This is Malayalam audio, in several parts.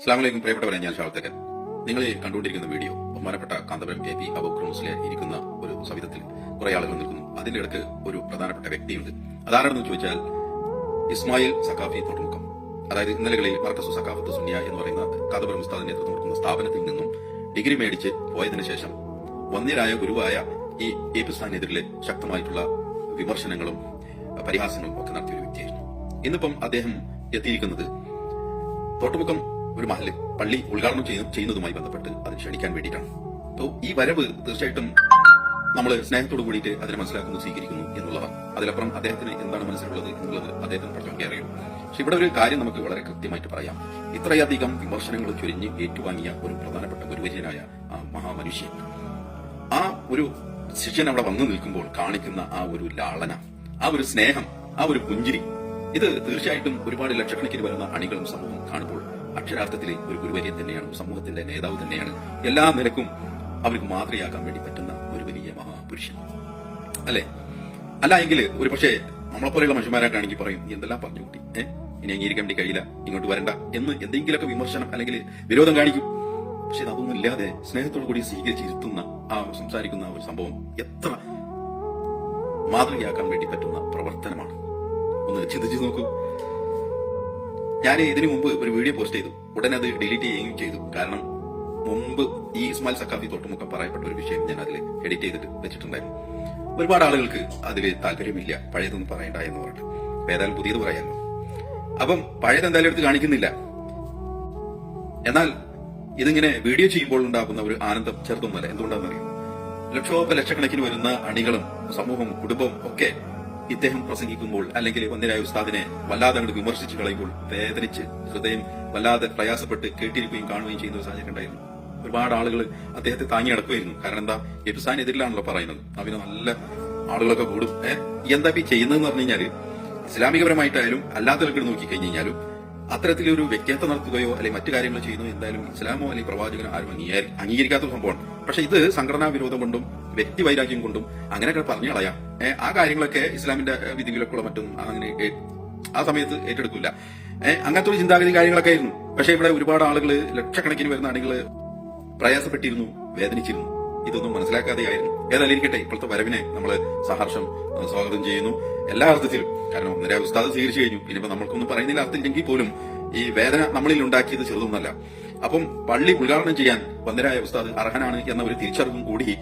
അസ്ലാമലൈക്കും പ്രിയപ്പെട്ടവരെ ഞാൻ ഷാവത്തക്കൻ നിങ്ങൾ കണ്ടുകൊണ്ടിരിക്കുന്ന വീഡിയോ ബഹുമാനപ്പെട്ട കാന്തപുരം എ പി അബോക്രോസിലെ ഇരിക്കുന്ന ഒരു സവിധത്തിൽ കുറെ ആളുകൾ നിൽക്കുന്നു. അതിന്റെ ഇടയ്ക്ക് ഒരു പ്രധാനപ്പെട്ട വ്യക്തിയുണ്ട്. അതാരാണെന്ന് ചോദിച്ചാൽ ഇസ്മായിൽ സക്കാഫി തോട്ടുമുക്കം അതായത് ഇന്നലകളിൽ മർക്കസു സക്കാഫത്ത് സുനിയ എന്ന് പറയുന്ന കാന്തപുരം ഉസ്താദ് നേതൃത്വം കൊടുക്കുന്ന സ്ഥാപനത്തിൽ നിന്നും ഡിഗ്രി മേടിച്ച് പോയതിനു ശേഷം വന്യരായ ഗുരുവായ ഈ എ പി സ്ഥാനെതിരെ ശക്തമായിട്ടുള്ള വിമർശനങ്ങളും പരിഹാസങ്ങളും ഒക്കെ നടത്തിയ ഒരു വ്യക്തിയായിരുന്നു. ഇന്നിപ്പം അദ്ദേഹം എത്തിയിരിക്കുന്നത് തോട്ടുമുക്കം ഒരു മഹൽ പള്ളി ഉദ്ഘാടനം ചെയ്യ- ചെയ്യുന്നതുമായി ബന്ധപ്പെട്ട് അത് ക്ഷണിക്കാൻ വേണ്ടിയിട്ടാണ്. അപ്പോൾ ഈ വരവ് തീർച്ചയായിട്ടും നമ്മൾ സ്നേഹത്തോട് കൂടിയിട്ട് അതിനെ മനസ്സിലാക്കുന്നു സ്വീകരിക്കുന്നു എന്നുള്ളതാണ് അതിലപ്പുറം അദ്ദേഹത്തിന് എന്താണ് മനസ്സിലുള്ളത് എന്നുള്ളത് അദ്ദേഹത്തിന് പ്രശ്നമൊക്കെ അറിയും. പക്ഷെ ഇവിടെ ഒരു കാര്യം നമുക്ക് വളരെ കൃത്യമായിട്ട് പറയാം. ഇത്രയധികം വിമർശനങ്ങൾ ചൊരിഞ്ഞ് ഏറ്റുവാങ്ങിയ ഒരു പ്രധാനപ്പെട്ട ഗുരുവര്യനായ ആ മഹാമനുഷ്യൻ. ആ ഒരു ശിഷ്യൻ അവിടെ വന്നു നിൽക്കുമ്പോൾ കാണിക്കുന്ന ആ ഒരു ലാളന ആ ഒരു സ്നേഹം ആ ഒരു പുഞ്ചിരി ഇത് തീർച്ചയായിട്ടും ഒരുപാട് ലക്ഷക്കണക്കിന് വരുന്ന അണികളും സമൂഹം കാണുമ്പോൾ അക്ഷരാർത്ഥത്തിൽ ഒരു ഗുരുവര്യൻ തന്നെയാണ് സമൂഹത്തിന്റെ നേതാവ് തന്നെയാണ്. എല്ലാ നിലക്കും അവർക്ക് മാതൃയാക്കാൻ വേണ്ടി പറ്റുന്ന ഒരു വലിയ മഹാപുരുഷൻ. അല്ലെ? അല്ല എങ്കിൽ ഒരു പക്ഷേ നമ്മളെപ്പോലെയുള്ള മനുഷ്യന്മാരായിട്ടാണെങ്കിൽ പറയും "നീ എന്തെല്ലാം പറഞ്ഞു കൂട്ടി? ഏഹ് ഇനി അംഗീകരിക്കാൻ വേണ്ടി കഴിയില്ല. ഇങ്ങോട്ട് വരണ്ട. എന്ന് എന്തെങ്കിലുമൊക്കെ വിമർശനം അല്ലെങ്കിൽ വിരോധം കാണിക്കും. പക്ഷെ അതൊന്നും ഇല്ലാതെ സ്നേഹത്തോടു കൂടി സ്വീകരിച്ചിരുത്തുന്ന ആ സംസാരിക്കുന്ന ഒരു സംഭവം എത്ര മാതൃകയാക്കാൻ വേണ്ടി പറ്റുന്ന പ്രവർത്തനമാണ്. ഒന്ന് ചിന്തിച്ചു നോക്കൂ. ഞാൻ ഇതിനു മുമ്പ് ഒരു വീഡിയോ പോസ്റ്റ് ചെയ്തു. ഉടനെ അത് ഡിലീറ്റ് ചെയ്യുകയും ചെയ്തു. കാരണം മുമ്പ് ഈ ഇസ്മാൽ സക്കാഫി തൊട്ടുമുക്കം പറയപ്പെട്ട ഒരു വിഷയം ഞാൻ അതിൽ എഡിറ്റ് ചെയ്തിട്ട് വെച്ചിട്ടുണ്ടായിരുന്നു. ഒരുപാട് ആളുകൾക്ക് അതിൽ താല്പര്യമില്ല. പഴയതൊന്നും പറയണ്ട എന്ന് പറഞ്ഞിട്ട്. ഏതായാലും പുതിയത് പറയാമല്ലോ അപ്പം പഴയത് എന്തായാലും എടുത്ത് കാണിക്കുന്നില്ല. എന്നാൽ ഇതിങ്ങനെ വീഡിയോ ചെയ്യുമ്പോൾ ഉണ്ടാകുന്ന ഒരു ആനന്ദം ചെറുതൊന്നല്ല. എന്തുകൊണ്ടാണെന്നറിയാം? ലക്ഷോപ ലക്ഷക്കണക്കിന് വരുന്ന അണികളും സമൂഹം കുടുംബവും ഒക്കെ ഇദ്ദേഹം പ്രസംഗിക്കുമ്പോൾ അല്ലെങ്കിൽ ഒന്നിനായ ഉസ്താദിനെ വല്ലാതെ അങ്ങോട്ട് വിമർശിച്ചു കളയുമ്പോൾ വേദനിച്ച് ഹൃദയം വല്ലാതെ പ്രയാസപ്പെട്ട് കേട്ടിരിക്കുകയും കാണുകയും ചെയ്യുന്ന ഒരു സാഹചര്യം ഉണ്ടായിരുന്നു. ഒരുപാട് ആളുകൾ അദ്ദേഹത്തെ താങ്ങി നടക്കുമായിരുന്നു കാരണം എന്താ? എബിസാൻ എതിരിലാണല്ലോ പറയുന്നത്. അവന് നല്ല ആളുകളൊക്കെ കൂടും. എന്താ ഈ ചെയ്യുന്നതെന്ന് പറഞ്ഞു കഴിഞ്ഞാൽ ഇസ്ലാമികപരമായിട്ടായാലും അല്ലാത്ത നോക്കി കഴിഞ്ഞു കഴിഞ്ഞാലും അത്തരത്തിലൊരു വ്യക്തിത്വം നടത്തുകയോ അല്ലെങ്കിൽ മറ്റു കാര്യങ്ങൾ ചെയ്യുന്നോ എന്തായാലും ഇസ്ലാമോ അല്ലെങ്കിൽ പ്രവാചകനോ ആരും അംഗീകരിക്കാത്ത സംഭവമാണ്. പക്ഷെ ഇത് സംഘടനാ വിരോധം കൊണ്ടും വ്യക്തി വൈരാഗ്യം കൊണ്ടും അങ്ങനെയൊക്കെ പറഞ്ഞു കളയാം. ആ കാര്യങ്ങളൊക്കെ ഇസ്ലാമിന്റെ വിധികളൊക്കെയുള്ള മറ്റും അങ്ങനെ ആ സമയത്ത് ഏറ്റെടുക്കില്ല. അങ്ങനത്തെ ഒരു ചിന്താഗതി കാര്യങ്ങളൊക്കെ ആയിരുന്നു. പക്ഷെ ഇവിടെ ഒരുപാട് ആളുകൾ ലക്ഷക്കണക്കിന് വരുന്ന ആളുകൾ പ്രയാസപ്പെട്ടിരുന്നു വേദനിച്ചിരുന്നു. ഇതൊന്നും മനസ്സിലാക്കാതെയായിരുന്നു ഏതായാലും ഇരിക്കട്ടെ ഇപ്പോഴത്തെ വരവിനെ നമ്മൾ സഹർഷം സ്വാഗതം ചെയ്യുന്നു. എല്ലാ അർത്ഥത്തിലും. കാരണം ഒന്നര ഉസ്താദ് സ്വീകരിച്ചു കഴിഞ്ഞു. ഇനിയിപ്പോ നമ്മൾക്കൊന്നും പറയുന്നില്ല അർത്ഥമില്ലെങ്കിൽ പോലും ഈ വേദന നമ്മളിൽ ഉണ്ടാക്കിയത് ചെറുതൊന്നല്ല. അപ്പം പള്ളി ഉദ്ഘാടനം ചെയ്യാൻ വന്ദരായ ഉസ്താദ് അർഹനാണ് എന്ന ഒരു തിരിച്ചറിവും കൂടി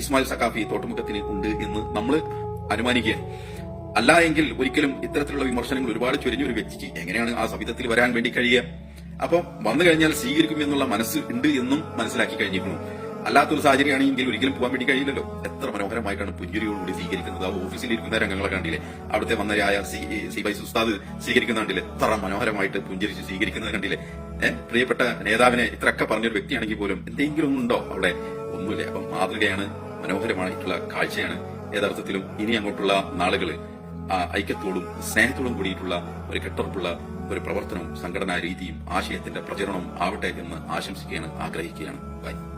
ഇസ്മായിൽ സഖാഫി തോട്ടുമുഖത്തിന് ഉണ്ട് എന്ന് നമ്മൾ അനുമാനിക്കുകയാണ്. അല്ല എങ്കിൽ ഒരിക്കലും ഇത്തരത്തിലുള്ള വിമർശനങ്ങൾ ഒരുപാട് ചൊരിഞ്ഞ ഒരു വ്യക്തിക്ക് എങ്ങനെയാണ് ആ സവിധത്തിൽ വരാൻ വേണ്ടി കഴിയുക? അപ്പം വന്നു കഴിഞ്ഞാൽ സ്വീകരിക്കും എന്നുള്ള മനസ്സ് ഉണ്ട് എന്നും മനസ്സിലാക്കി കഴിഞ്ഞിരുന്നു അല്ലാത്തൊരു സാഹചര്യമാണെങ്കിൽ ഒരിക്കലും പോകാൻ വേണ്ടി കഴിയില്ലല്ലോ. എത്ര മനോഹരമായിട്ടാണ് പുഞ്ചിരിയോടുകൂടി സ്വീകരിക്കുന്നത്. ആ ഓഫീസിൽ ഇരിക്കുന്ന രംഗങ്ങളെ കണ്ടില്ലേ? അവിടുത്തെ വന്നരായ സി വൈ ഉസ്താദ് സ്വീകരിക്കുന്ന കണ്ടില്ലേ? എത്ര മനോഹരമായിട്ട് പുഞ്ചിരിച്ച് സ്വീകരിക്കുന്നത് കണ്ടില്ലേ? പ്രിയപ്പെട്ട നേതാവിനെ ഇത്രയൊക്കെ പറഞ്ഞൊരു വ്യക്തിയാണെങ്കിൽ പോലും എന്തെങ്കിലും ഉണ്ടോ അവിടെ? ഒന്നുമില്ല. അപ്പം മാതൃകയാണ് മനോഹരമായിട്ടുള്ള കാഴ്ചയാണ്. യഥാർത്ഥത്തിലും ഇനി അങ്ങോട്ടുള്ള നാളുകൾ ആ ഐക്യത്തോടും സ്നേഹത്തോടും കൂടിയിട്ടുള്ള ഒരു കെട്ടുറപ്പുള്ള ഒരു പ്രവർത്തനവും സംഘടനാ രീതിയും ആശയത്തിന്റെ പ്രചരണവും ആവട്ടെ എന്ന് ആശംസിക്കുകയാണ് ആഗ്രഹിക്കുകയാണ്. ബൈ.